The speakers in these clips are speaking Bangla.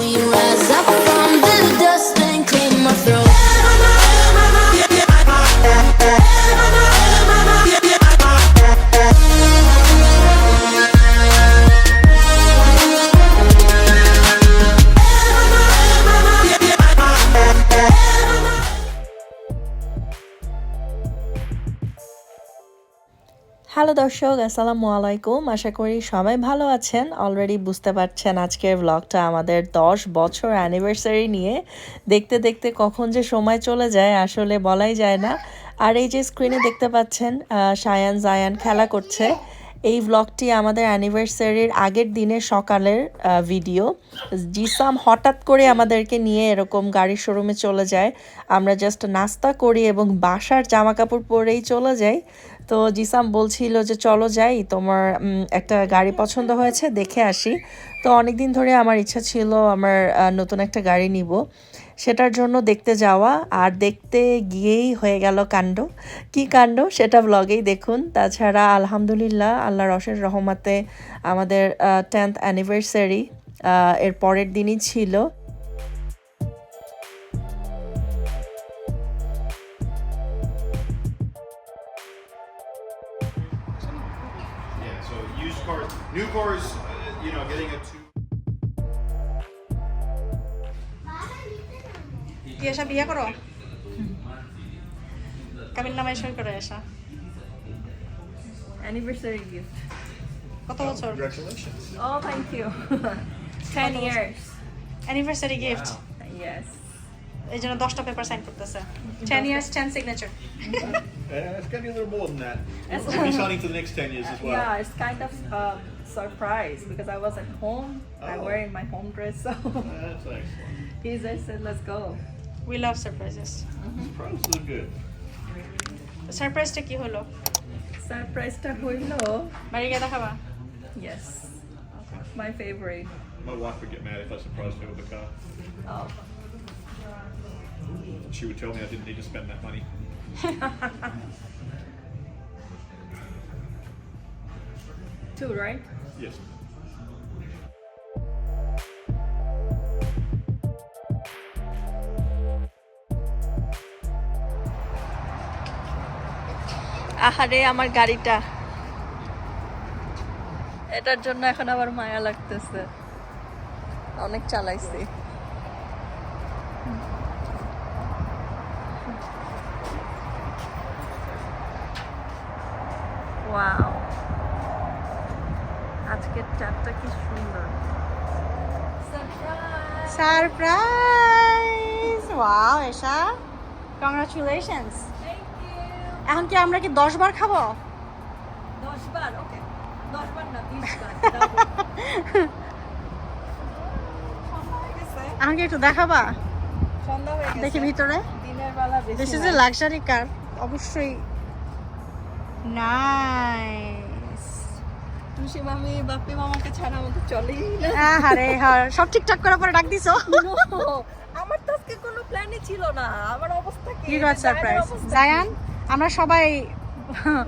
We দর্শক, আসসালামু আলাইকুম। আশা করি সবাই ভালো আছেন। অলরেডি বুঝতে পারছেন আজকের ব্লগটা আমাদের দশ বছর অ্যানিভার্সারি নিয়ে। দেখতে দেখতে কখন যে সময় চলে যায়, আসলে বলাই যায় না। আর এই যে স্ক্রিনে দেখতে পাচ্ছেন সায়ান জায়ান খেলা করছে। এই ব্লগটি আমাদের অ্যানিভার্সারির আগের দিনের সকালের ভিডিও জিসাম হঠাৎ করে আমাদেরকে নিয়ে এরকম গাড়ির শোরুমে চলে যায়। আমরা জাস্ট নাস্তা করি এবং বাসার জামা কাপড় পরেই চলে যাই। তো জিসাম বলছিল যে, চলো যাই, তোমার একটা গাড়ি পছন্দ হয়েছে, দেখে আসি। তো অনেক দিন ধরে আমার ইচ্ছা ছিল আমার নতুন একটা গাড়ি নিব। সেটার জন্য দেখতে যাওয়া, আর দেখতে গিয়েই হয়ে গেল কাণ্ড। কি কাণ্ড? সেটা ব্লগেই দেখুন। তাছাড়া আলহামদুলিল্লাহ আল্লাহ অশেষ রহমাতে আমাদের টেন্থ অ্যানিভার্সারি এর পরের দিনই ছিল। Cars, new cars, uh, you know, getting a two. ইয়াসা বিয়ে করো? কাবিল নামে সই করে আসা। অ্যানিভার্সারি গিফট কত বছর? ও thank you ten years anniversary gift yes এই জন্য দশটা পেপার সাইন করতেছে। Ten years ten signature Uh, it's gonna be a little more than that. We'll be signing for the next ten years as well. Yeah, it's kind of um, surprise because I was at home. I'm Oh. wearing my home dress, so That's excellent. he just said, "Let's go." We love surprises Pros look good. সারপ্রাইজটা কি হলো Surprise টা হইলো বাড়ি গিয়ে দেখাবা yes, my favorite. My wife would get mad if I surprised her with a car. Oh, She would tell me I didn't need to spend that money. two, right? Yes. আহারে আমার গাড়িটা এটার জন্য এখন আবার মায়া লাগতেছে অনেক চালাইছি ওয়াও আজকের চারটা কি সুন্দর। সারপ্রাইজ ওয়াও এসা কংগ্রাচুলেশনস এখন কি আমরা কি দশ বার খাব? দশ বার ওকে দশ বার না বিশ বার এখন কি একটু দেখাবা? দেখি ভিতরে। দিনের বেলা this is a luxury car অবশ্যই। নাইস মামি বাপ্পি মামাকে ছাড়া আমাদের চলেই না। আরে হ্যাঁ সব ঠিকঠাক করার পরে ডাক দিছো? আমার তো আজকে কোনো প্ল্যানই ছিল না। আমার অবস্থা কি? সারপ্রাইজ জায়ান আমরা সবাই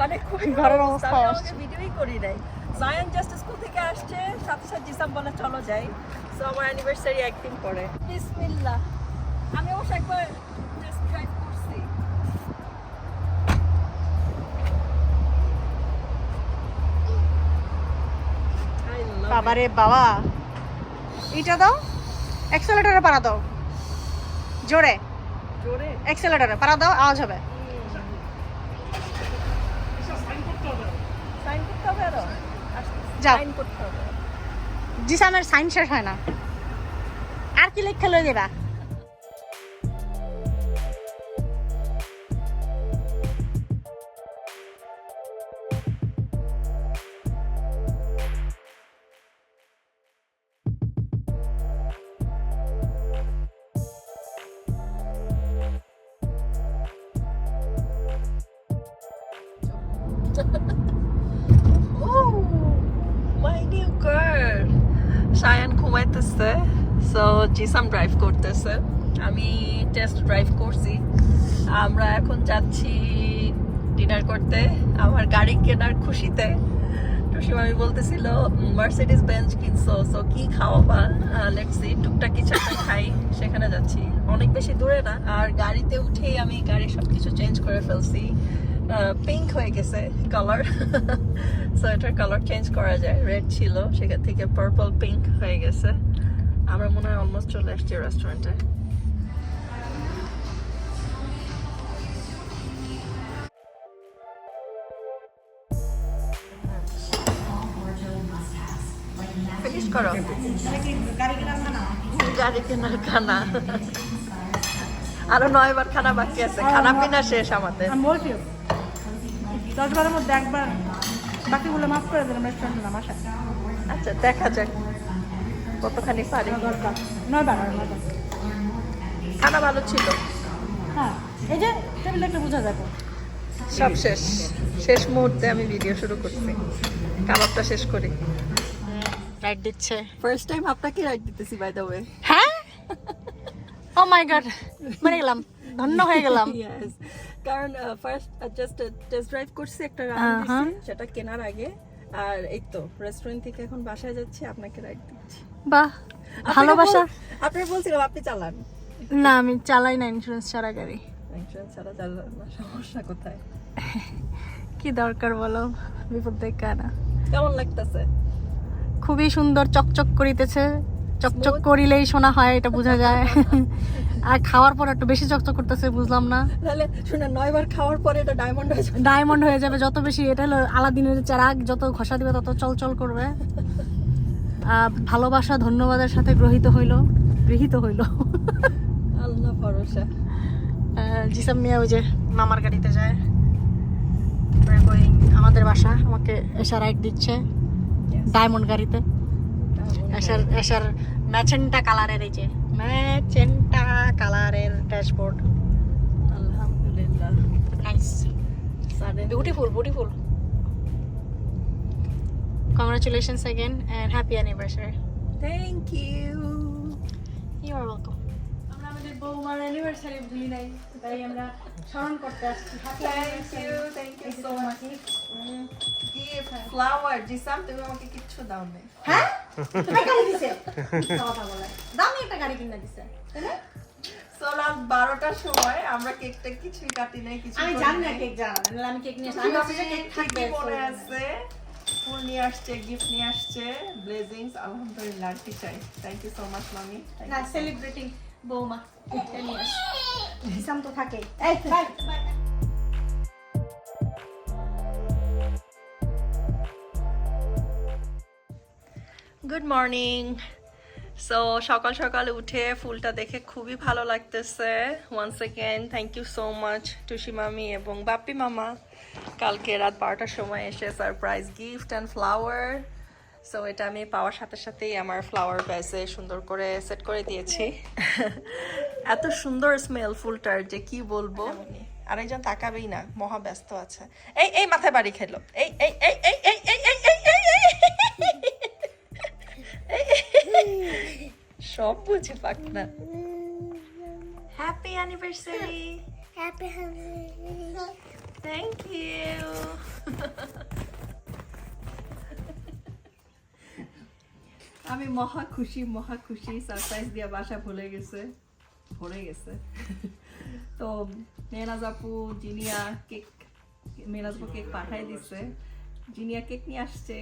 মানে খুবই ঘরের অবস্থা। ভিডিওই করি নাই। জায়ান জাস্ট স্কুল থেকে আসছে সাথে সাথে জিসাম বলে চলো যাই। সো আমার অ্যানিভার্সারি একদিন পরে। বিসমিল্লাহ। আমি অবশ্য একবার টেস্ট ড্রাইভ করছি I love বাবারে বাবা। এটা দাও। অ্যাক্সেলেটরে পারা দাও। জোরে। জোরে? অ্যাক্সেলেটরে পারা দাও আওয়াজ হবে। যাও। জিসামের সাইন শেষ হয় না। আর কি লেখা লয়ে দেবা ঘুমাইতেছে সো জিসাম ড্রাইভ করতেছে। আমি টেস্ট ড্রাইভ করছি। আমরা এখন যাচ্ছি ডিনার করতে। আমার গাড়ি কেনার খুশিতে। টুসিমা আমি বলতেছিল মার্সিডিজ বেঞ্চ কিনছো সো কি খাওয়াবা? লেটস টুকটাক কিছু একটা খাই। সেখানে যাচ্ছি। অনেক বেশি দূরে না, আর গাড়িতে উঠেই আমি গাড়ির সবকিছু চেঞ্জ করে ফেলছি। পিঙ্ক হয়ে গেছে কালার সো এটার কালার চেঞ্জ করা যায়। রেড ছিল, সেখান থেকে পার্পল পিঙ্ক হয়ে গেছে। আমরা মনে হয় অলমোস্ট চলে আসছি রেস্টুরেন্টে ফিনিশ করো। গাড়ি কেনার খানা। আরও নয়বার খানা বাকি আছে। খানা পিনা শেষ আমাদের। দশ বারের মধ্যে একবার। বাকিগুলো মাফ করে দিলাম রেস্টুরেন্টে নাম আসা। আচ্ছা দেখা যাক কতখানি পারি। দরকার নয় বার নয় বার। খানা ভালো ছিল। হ্যাঁ এই যে টেবিল একটা বোঝা যাবে। সব শেষ। শেষ মুহূর্তে আমি ভিডিও শুরু করছি। কাবাবটা শেষ করি। রাইট দিচ্ছে। ফার্স্ট টাইম আপনাকে রাইট দিতেছি বাই দ্য ওয়ে হ্যাঁ? ও মাই গড মরে গেলাম ধন্য হয়ে গেলাম। ইয়েস কারণ ফার্স্ট জাস্ট টেস্ট ড্রাইভ করছি একটা রাউন্ড সেটা কেনার আগে। আর এই তো রেস্টুরেন্ট থেকে এখন বাসায় যাচ্ছি আপনাকে রাইট দিচ্ছি। বাহ ভালোবাসা। আপনাকে বলছিলাম আপনি চালান। না আমি চালাই না ইন্স্যুরেন্স ছাড়া গাড়ি। ইন্স্যুরেন্স ছাড়া চালান না সমস্যা কোথায়? কি দরকার বলো বিপদ দেখা না কেমন লাগতেছে? খুবই সুন্দর চকচক করিতেছে। চকচক করিলেই শোনা হয় এটা বোঝা যায়। আর খাওয়ার পর একটু বেশি চকচক করতেছে বুঝলাম না। তাহলে শুনে নয়বার খাওয়ার পরে এটা ডায়মন্ড হয়ে যাবে। ডায়মন্ড হয়ে যাবে যত বেশি এটা হলো আলাদিনের চারাক যত ঘষা দিবে তত চলচল করবে। ভালোবাসা ধন্যবাদের সাথে গ্রহিত হইল গৃহীত হইল। আল্লাহ ভরসা। জিসাম মিয়া ওই যে মামার গাড়িতে যায়। আমাদের বাসা আমাকে এসা রাইড দিচ্ছে ডায়মন্ড গাড়িতে। অ্যাশার অ্যাশার ম্যাচেন্টা কালারের এই যে। ম্যাচেন্টা কালারের ড্যাশবোর্ড। আলহামদুলিল্লাহ। Nice beautiful beautiful congratulations again and happy anniversary thank you you are welcome. আমরা আমাদের বৌমার অ্যানিভার্সারি ভুলি নাই তাই আমরা স্মরণ করতে আসছি। Thank you thank you so much flower G something আমাকে কিচ্ছু দাও না হ্যাঁ? দামি একটা গাড়ি কিনে দিছে তাই না? সো বারোটার সময় আমরা কেকটা কিছুই কাটি নাই কিছু আমি জানি না কেক জানা আমি কেক নিয়ে আমি অফিসে কেক থাকবে মনে আছে? ফুল নিয়ে আসছে গিফট নিয়ে আসছে ব্লেজিংস আলহামদুলিল্লাহ আর কি চাই। থ্যাংক ইউ সো মাচ মামি না সেলিব্রেটিং বৌমা নিয়ে আসি। হিসাম তো থাকে। এই বাই। গুড মর্নিং সো সকাল সকাল উঠে ফুলটা দেখে খুবই ভালো লাগতেছে। Once second thank you so much Tusi মামি এবং বাপ্পি মামা কালকে রাত বারোটার সময় এসে surprise gift and flower so এটা আমি পাওয়ার সাথে সাথেই আমার ফ্লাওয়ার ব্যাসে সুন্দর করে সেট করে দিয়েছি। এত সুন্দর স্মেল ফুলটার যে কি বলব? আরেকজন তাকাবেই না মহা ব্যস্ত আছে। এই এই মাথায় বাড়ি খেলো। এই এই এই এই এই এই এই সব বুঝে পাক না। Happy anniversary Happy Halloween. Thank you আমি মহা খুশি মহা খুশি। সারপ্রাইজ দিয়া বাসা ভুলে গেছে। ভরে গেছে। তো মেনাজ আপু জিনিয়া কেক মেনাজ আপু কেক পাঠাই দিছে। জিনিয়া কেক নিয়ে আসছে।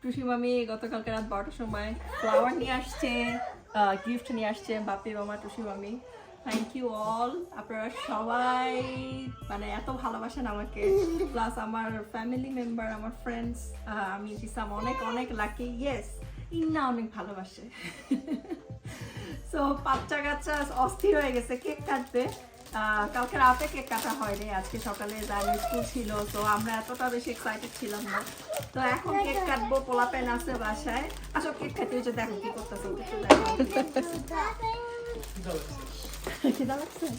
টুসি মামি গতকালকে রাত বারোটার সময় ফ্লাওয়ার নিয়ে আসছে। গিফট নিয়ে আসছে বাপি মামা টুসি মামি থ্যাংক ইউ অল আপনারা সবাই মানে এত ভালোবাসেন আমাকে। প্লাস আমার ফ্যামিলি মেম্বার আমার ফ্রেন্ডস আমি জিসাম অনেক অনেক লাকি ইয়েস ইন্না অনেক ভালোবাসে। সো বাচ্চা কাচ্চা অস্থির হয়ে গেছে কেক আহ, কালকে রাতে কেক কাটা হয়নি আজকে সকালে জানি স্কুল ছিল তো আমরা এতটা বেশি এক্সাইটেড ছিলাম না। তো এখন কেক কাটবো পোলা প্যান আছে বাসায়। আসো কেক খাইতে হয়েছে দেখো কি করতেছে একটু দেখো।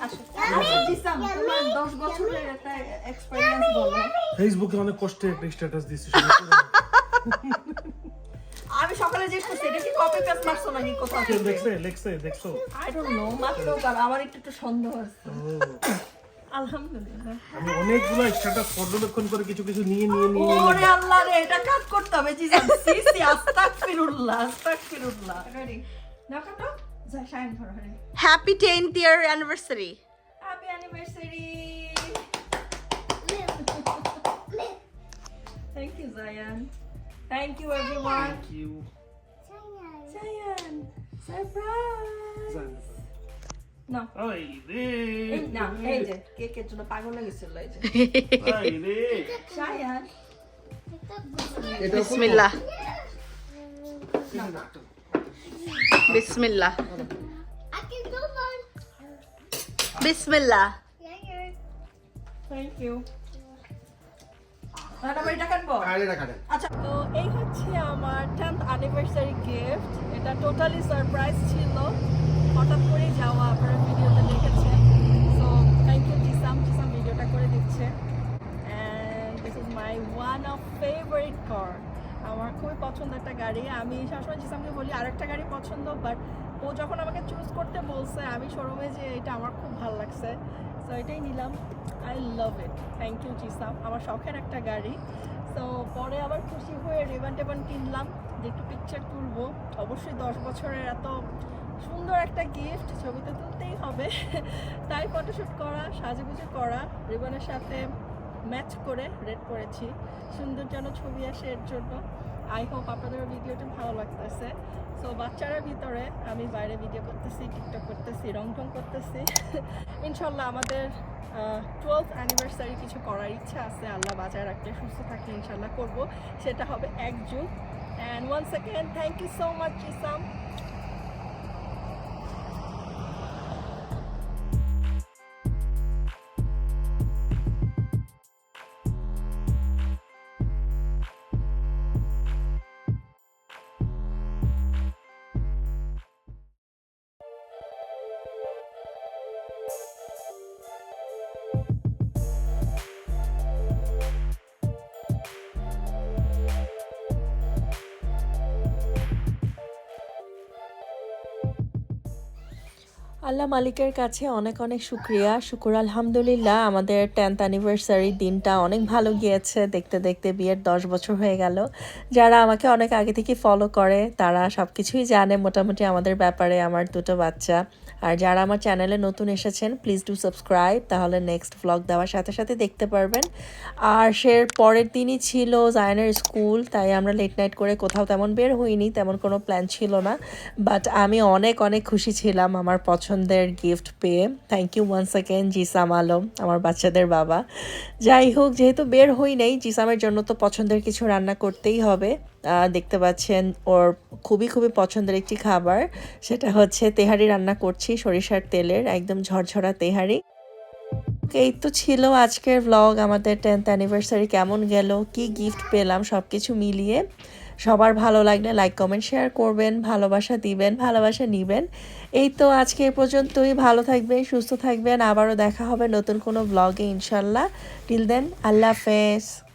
আচ্ছা, ফেসবুকে অনেক কষ্টে একটা স্ট্যাটাস দিচ্ছি আমি সকালে জিজ্ঞেস করছি এটা কি কপি পেস্ট মারছো নাকি কোথাও? দেখছে লেখছে দেখছ I don't know, মাত্র কারণ আমার একটু একটু সন্দেহ আছে। আলহামদুলিল্লাহ। আমি অনেকগুলো স্ট্যাটাস পর্যবেক্ষণ করে কিছু কিছু নিয়ে নিয়ে নিয়ে ওরে আল্লাহ রে এটা কাট করতে হবে জি সি সি আস্তাগফিরুল্লাহ আস্তাগফিরুল্লাহ। রেডি নাও কাটো যা শাইন করো রে happy tenth year anniversary happy anniversary thank you Zayan thank you everyone you Zayan surprise না আই রে এই না এই যে কেকের জন্য পাগল হয়ে গেছিল এই যে আই রে জায়ান বিসমিল্লাহ বিসমিল্লাহ I can do one. বিসমিল্লাহ থ্যাংক ইউ তো এই হচ্ছে আমার টেন্থ অ্যানিভার্সারি গিফট এটা টোটালি সারপ্রাইজ ছিল। হঠাৎ করে যাওয়া আপনারা ভিডিওতে দেখেছেন। So thank you Jisam. Jisam ভিডিওটা করে দিচ্ছে। And this is my one of favourite car আমার খুবই পছন্দ একটা গাড়ি। আমি সবসময় জিসামকে বলি আরেকটা গাড়ি পছন্দ? বাট ও যখন আমাকে চুজ করতে বলছে আমি শোরুমে যে এটা আমার খুব ভালো লাগছে। সো এটাই নিলাম। I love it thank you Jisam আমার শখের একটা গাড়ি। সো পরে আবার খুশি হয়ে রেবান টেবান কিনলাম। যে একটু পিকচার তুলবো। অবশ্যই দশ বছরের এত সুন্দর একটা গিফট ছবিতে তুলতেই হবে। তাই ফটোশ্যুট করা, সাজুগুজু করা, রিবনের সাথে ম্যাচ করে রেড করেছি সুন্দর যেন ছবি আসে এর জন্য। আই হোপ আপনাদের ভিডিওটা ভালো লাগতেছে। সো বাচ্চারা ভিতরে আমি বাইরে ভিডিও করতেছি টিকটক করতেছি রং টং করতেছি। ইনশাল্লাহ আমাদের টুয়েলভ অ্যানিভার্সারি কিছু করার ইচ্ছা আছে। আল্লাহ বাজায় রাখতে, সুস্থ থাকলে ইনশাল্লাহ করব। সেটা হবে এক June. And one second thank you so much Isam আল্লাহ মালিকের কাছে অনেক অনেক শুক্রিয়া। শুকুর আলহামদুলিল্লাহ, আমাদের টেন্থ অ্যানিভার্সারি দিনটা অনেক ভালো গিয়েছে। দেখতে দেখতে বিয়ের দশ বছর হয়ে গেল। যারা আমাকে অনেক আগে থেকে ফলো করে, তারা সব কিছুই জানে। মোটামুটি আমাদের ব্যাপারে আমার দুটো বাচ্চা। আর যারা আমার চ্যানেলে নতুন এসেছেন প্লিজ ডু সাবস্ক্রাইব তাহলে নেক্সট ভ্লগ দেওয়ার সাথে সাথে দেখতে পারবেন। আর সে পরের দিনই ছিল জায়নের স্কুল তাই আমরা লেট নাইট করে কোথাও তেমন বের হইনি, তেমন কোনো প্ল্যান ছিল না। বাট আমি অনেক অনেক খুশি ছিলাম আমার পছন্দের গিফট পেয়ে। Thank you one second Jisam Alam, আমার বাচ্চাদের বাবা। যাই হোক, যেহেতু বের হই নাই, জিসামের জন্য তো পছন্দের কিছু রান্না করতেই হবে। দেখতে পাচ্ছেন ওর খুবই খুবই পছন্দের একটি খাবার। সেটা হচ্ছে তেহারি রান্না করছি, সরিষার তেলের, একদম ঝরঝরা তেহারি। এই তো ছিল আজকের ব্লগ আমাদের টেন্থ অ্যানিভার্সারি কেমন গেল, কি গিফট পেলাম সব কিছু মিলিয়ে। সবার ভালো লাগলে লাইক কমেন্ট শেয়ার করবেন, ভালোবাসা দিবেন, ভালোবাসা নিবেন। এই তো আজকে এ পর্যন্তই, ভালো থাকবেন, সুস্থ থাকবেন, আবারও দেখা হবে নতুন কোনো ব্লগে ইনশাল্লাহ। টিল দেন আল্লাহ হাফেজ।